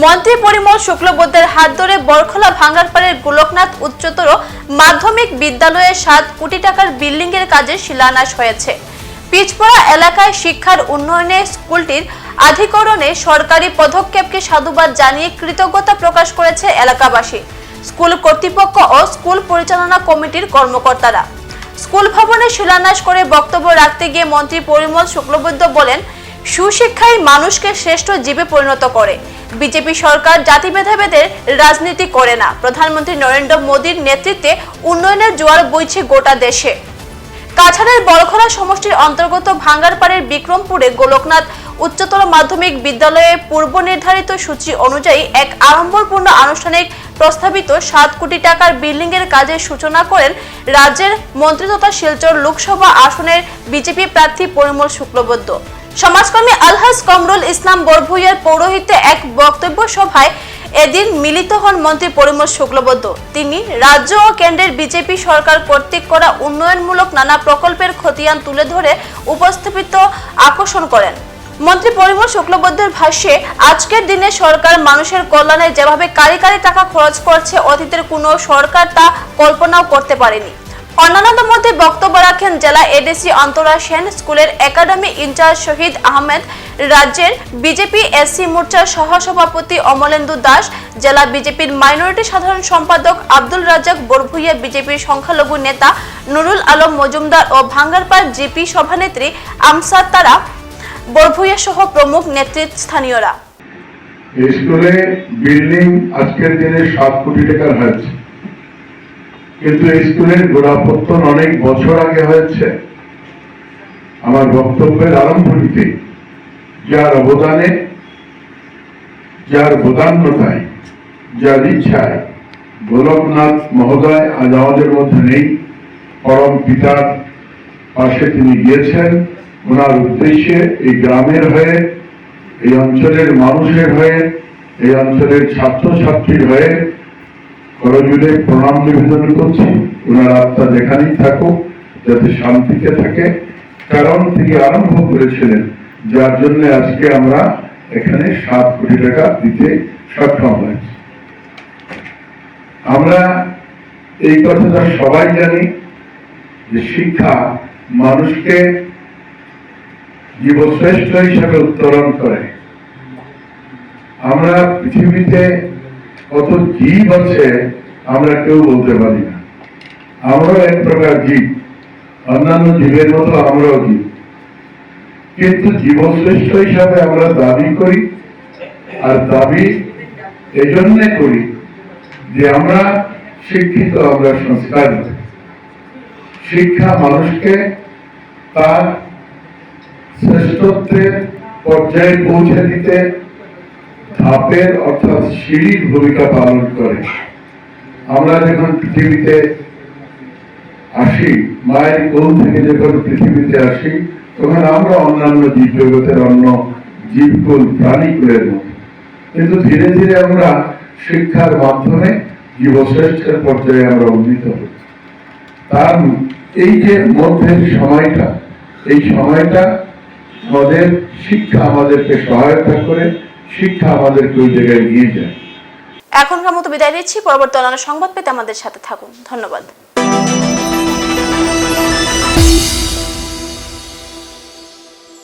মন্ত্রী পরিমল শুক্লবৈদ্যের হাত ধরে বরখলা ভাঙ্গারপাড়ের গোলকনাথ উচ্চতর মাধ্যমিক বিদ্যালয়ে সাত কোটি টাকার বিল্ডিং এর কাজে শিলান্যাস হয়েছে। পিচপড়া এলাকায় শিক্ষার উন্নয়নে স্কুলটির আধিকরণে সরকারি পদক্ষেপকে সাধুবাদ জানিয়ে কৃতজ্ঞতা প্রকাশ করেছে এলাকাবাসী। স্কুল কর্তৃপক্ষ ও স্কুল পরিচালনা কমিটির কর্মকর্তারা। স্কুল ভবনে শিলান্যাস করে বক্তব্য রাখতে গিয়ে মন্ত্রী পরিমল শুক্লবৈদ্য বলেন সুশিক্ষাই মানুষকে শ্রেষ্ঠ জীবে পরিণত করে। বিজেপি সরকার জাতি ভেদাভেদের রাজনীতি করে না। প্রধানমন্ত্রী নরেন্দ্র মোদীর নেতৃত্বে উন্নয়নের জোয়ার বইছে গোটা দেশে। কাছাড়ের বড়খলা সমষ্টির অন্তর্গত ভাঙ্গারপাড়ের বিক্রমপুরে গোলকনাথ উচ্চতর মাধ্যমিক বিদ্যালয়ে পূর্ব নির্ধারিত সূচি অনুযায়ী এক আড়ম্বরপূর্ণ আনুষ্ঠানিক প্রস্তাবিত সাত কোটি টাকার বিল্ডিং এর কাজের সূচনা করেন রাজ্যের মন্ত্রী তথা শিলচর লোকসভা আসনের বিজেপি প্রার্থী পরিমল শুক্লবৈদ্য। সমাজকর্মী আলহাজ কমরুল ইসলাম বরভুইয়ার পৌরোহিত্যে এক বক্তব্য সভায় এদিন মিলিত হন মন্ত্রী পরিমল শুক্লবৈদ্য। তিনি, রাজ্য ও কেন্দ্রের বিজেপি সরকার কর্তৃক করা উন্নয়নমূলক নানা প্রকল্পের খতিয়ান তুলে ধরে উপস্থাপিত আকর্ষণ করেন। মন্ত্রী পরিমল শুক্লবৈদ্যের ভাষ্যে, আজকের দিনে সরকার মানুষের কল্যাণে যেভাবে কারি কারি টাকা খরচ করছে, অতীতের কোনো সরকার তা কল্পনাও করতে পারেনি। অন্যান্যদের মধ্যে বক্তব্য রাখেন জেলা এডিসি অন্তরা সেন, স্কুলের একাডেমি ইনচার্জ শহীদ আহমেদ, রাজ্যের বিজেপি এসসি মোর্চার সহসভাপতি অমলেন্দু দাস, জেলা বিজেপির মাইনরিটি সাধারণ সম্পাদক আব্দুল রাজাক বরভুইয়া বিজেপির সংখ্যালঘু নেতা নুরুল আলম মজুমদার ও ভাঙ্গারপাড় জিপি সভানেত্রী আমসাদ তারা, বরভুইয়া সহ প্রমুখ নেতৃস্থানীয়রা। স্কুলে বিল্ডিং আজকের দিনে সাত কোটি টাকার হয়েছে কিন্তু এই স্কুলের গোড়াপত্তন অনেক বছর আগে হয়েছে। আমার বক্তব্যের আরম্ভটিতে যার অবদানে, যার বদান্যতায় যার ইচ্ছায় গোলকনাথ মহোদয় আজ আমাদের মধ্যে নেই। পরম পিতার পাশে তিনি গিয়েছেন। ওনার উদ্দেশ্যে এই গ্রামের হয়ে, এই অঞ্চলের মানুষের হয়ে, এই অঞ্চলের ছাত্রছাত্রীর হয়ে করজুড়ে প্রণাম নিবেদন করছি। ওনার আত্মা যেখানেই থাকুক, যাতে শান্তিতে থাকে। কারণ তিনি আরম্ভ করেছিলেন, যার জন্য আজকে আমরা এখানে সাত কোটি টাকা দিতে সক্ষম হয়েছি। আমরা এই কথাটা সবাই জানি যে শিক্ষা মানুষকে জীবশ্রেষ্ঠ হিসাবে উত্তরণ করে। আমরা পৃথিবীতে কত জীব আছে, আমরা কেউ বলতে পারি না। আমরাও এক প্রকার জীব, অন্যান্য জীবের মতো আমরাও জীব। কিন্তু জীবশ্রেষ্ঠ হিসাবে আমরা দাবি করি আর দাবি এজন্যে করি যে আমরা শিক্ষিত, আমরা সংস্কার। শিক্ষা মানুষকে তার শ্রেষ্ঠত্বের পর্যায়ে পৌঁছে দিতে ধাপের অর্থাৎ সিঁড়ির ভূমিকা পালন করে। আমরা যখন পৃথিবীতে আসি, মায়ের কোল থেকে যখন পৃথিবীতে আসি, তখন আমরা অন্যান্য জীব জগতের অন্য জীবকুল প্রাণীকুলের মতো। কিন্তু ধীরে ধীরে আমরা শিক্ষার মাধ্যমে জীবশ্রেষ্ঠের পর্যায়ে আমরা উন্নীত হই তার এই যে মধ্যের সময়টা, এই সময়টা আমাদের শিক্ষা আমাদেরকে সহায়তা করে শিক্ষা আমাদেরকে ওই জায়গায় নিয়ে যায়। এখনকার মতো বিদায় নিচ্ছি। পরবর্তী অন্যান্য সংবাদ পেতে আমাদের সাথে থাকুন। ধন্যবাদ।